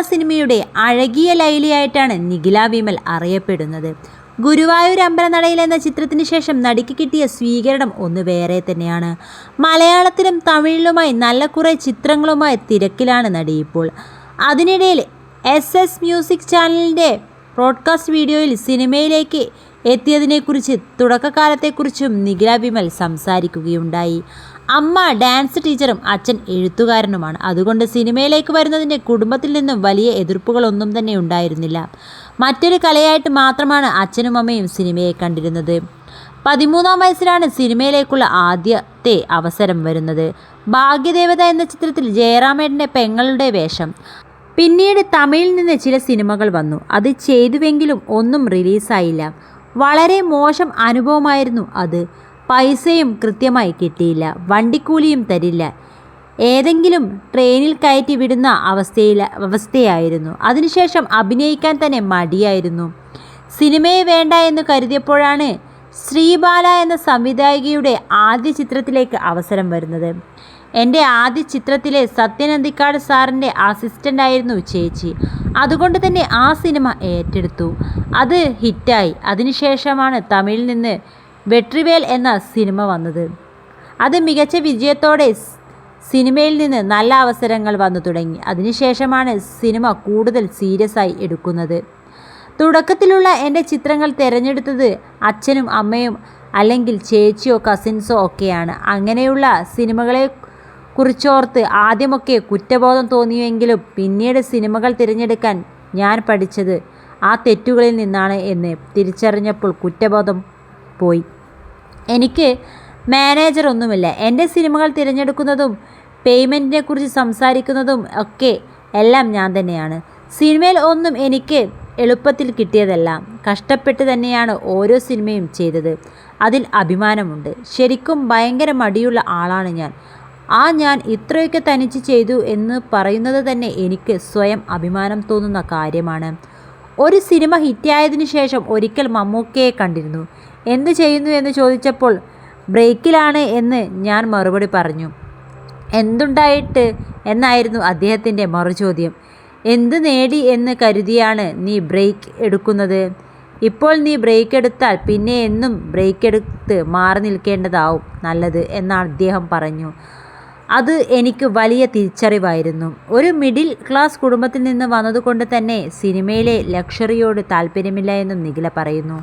സിനിമയുടെ അഴകിയ ലൈലിയായിട്ടാണ് നിഖില വിമൽ അറിയപ്പെടുന്നത്. ഗുരുവായൂർ അമ്പലനടയിൽ എന്ന ചിത്രത്തിന് ശേഷം നടിക്ക് കിട്ടിയ സ്വീകരണം ഒന്ന് വേറെ തന്നെയാണ്. മലയാളത്തിലും തമിഴിലുമായി നല്ല കുറേ ചിത്രങ്ങളുമായി തിരക്കിലാണ് നടി ഇപ്പോൾ. അതിനിടയിൽ എസ് എസ് മ്യൂസിക് ചാനലിന്റെ ബ്രോഡ്കാസ്റ്റ് വീഡിയോയിൽ സിനിമയിലേക്ക് എത്തിയതിനെക്കുറിച്ച് തുടക്കകാലത്തെക്കുറിച്ചും നിഖില വിമൽ സംസാരിക്കുകയുണ്ടായി. അമ്മ ഡാൻസ് ടീച്ചറും അച്ഛൻ എഴുത്തുകാരനുമാണ്. അതുകൊണ്ട് സിനിമയിലേക്ക് വരുന്നതിന്റെ കുടുംബത്തിൽ നിന്നും വലിയ എതിർപ്പുകളൊന്നും തന്നെ ഉണ്ടായിരുന്നില്ല. മറ്റൊരു കലയായിട്ട് മാത്രമാണ് അച്ഛനും അമ്മയും സിനിമയെ കണ്ടിരുന്നത്. പതിമൂന്നാം വയസ്സിലാണ് സിനിമയിലേക്കുള്ള ആദ്യത്തെ അവസരം വരുന്നത്. ഭാഗ്യദേവത എന്ന ചിത്രത്തിൽ ജയറാമേട്ടന്റെ പെങ്ങളുടെ വേഷം. പിന്നീട് തമിഴിൽ നിന്ന് ചില സിനിമകൾ വന്നു. അത് ചെയ്തുവെങ്കിലും ഒന്നും റിലീസായില്ല. വളരെ മോശം അനുഭവമായിരുന്നു അത്. പൈസയും കൃത്യമായി കിട്ടിയില്ല. വണ്ടിക്കൂലിയും തരില്ല. ഏതെങ്കിലും ട്രെയിനിൽ കയറ്റി വിടുന്ന അവസ്ഥയിൽ അവസ്ഥയായിരുന്നു. അതിനുശേഷം അഭിനയിക്കാൻ തന്നെ മടിയായിരുന്നു. സിനിമയെ വേണ്ട എന്ന് കരുതിയപ്പോഴാണ് ശ്രീബാല എന്ന സംവിധായികയുടെ ആദ്യ ചിത്രത്തിലേക്ക് അവസരം വരുന്നത്. എന്റെ ആദ്യ ചിത്രത്തിലെ സത്യനന്ദിക്കാട് സാറിന്റെ അസിസ്റ്റന്റ് ആയിരുന്നു ചേച്ചി. അതുകൊണ്ട് തന്നെ ആ സിനിമ ഏറ്റെടുത്തു. അത് ഹിറ്റായി. അതിനുശേഷമാണ് തമിഴിൽ നിന്ന് വെട്രിവേൽ എന്ന സിനിമ വന്നത്. അത് മികച്ച വിജയത്തോടെ സിനിമയിൽ നിന്ന് നല്ല അവസരങ്ങൾ വന്നു തുടങ്ങി. അതിനുശേഷമാണ് സിനിമ കൂടുതൽ സീരിയസ് ആയി എടുക്കുന്നത്. തുടക്കത്തിലുള്ള എന്റെ ചിത്രങ്ങൾ തിരഞ്ഞെടുത്തത് അച്ഛനും അമ്മയും അല്ലെങ്കിൽ ചേച്ചിയോ കസിൻസോ ഒക്കെയാണ്. അങ്ങനെയുള്ള സിനിമകളെ കുറിച്ചോർത്ത് ആദ്യമൊക്കെ കുറ്റബോധം തോന്നിയെങ്കിലും പിന്നീട് സിനിമകൾ തിരഞ്ഞെടുക്കാൻ ഞാൻ പഠിച്ചത് ആ തെറ്റുകളിൽ നിന്നാണ് എന്ന് തിരിച്ചറിഞ്ഞപ്പോൾ കുറ്റബോധം പോയി. എനിക്ക് മാനേജർ ഒന്നുമില്ല. എന്റെ സിനിമകൾ തിരഞ്ഞെടുക്കുന്നതും പേയ്മെന്റിനെ കുറിച്ച് സംസാരിക്കുന്നതും ഒക്കെ എല്ലാം ഞാൻ തന്നെയാണ്. സിനിമയിൽ ഒന്നും എനിക്ക് എളുപ്പത്തിൽ കിട്ടിയതല്ല കഷ്ടപ്പെട്ട് തന്നെയാണ് ഓരോ സിനിമയും ചെയ്തത്. അതിൽ അഭിമാനമുണ്ട്. ശരിക്കും ഭയങ്കര മടിയുള്ള ആളാണ് ഞാൻ. ആ ഞാൻ ഇത്രയൊക്കെ തനിച്ച് ചെയ്തു എന്ന് പറയുന്നത് തന്നെ എനിക്ക് സ്വയം അഭിമാനം തോന്നുന്ന കാര്യമാണ്. ഒരു സിനിമ ഹിറ്റായതിനു ശേഷം ഒരിക്കൽ മമ്മൂക്കയെ കണ്ടിരുന്നു. എന്ത് ചെയ്യുന്നു എന്ന് ചോദിച്ചപ്പോൾ ബ്രേക്കിലാണ് എന്ന് ഞാൻ മറുപടി പറഞ്ഞു. എന്തുണ്ടായിട്ട്? എന്നായിരുന്നു അദ്ദേഹത്തിന്റെ മറുചോദ്യം. എന്ത് നേടി എന്ന് കരുതിയാണ് നീ ബ്രേക്ക് എടുക്കുന്നത്. ഇപ്പോൾ നീ ബ്രേക്ക് എടുത്താൽ പിന്നെ എന്നും ബ്രേക്ക് എടുത്ത് മാറി നിൽക്കേണ്ടതാവും. നല്ലത് എന്നാണ് അദ്ദേഹം പറഞ്ഞു. അത് എനിക്ക് വലിയ തിരിച്ചറിവായിരുന്നു. ഒരു മിഡിൽ ക്ലാസ് കുടുംബത്തിൽ നിന്ന് വന്നതുകൊണ്ട് തന്നെ സിനിമയിലെ ലക്ഷറിയോട് താല്പര്യമില്ല എന്നും നിഖില പറയുന്നു.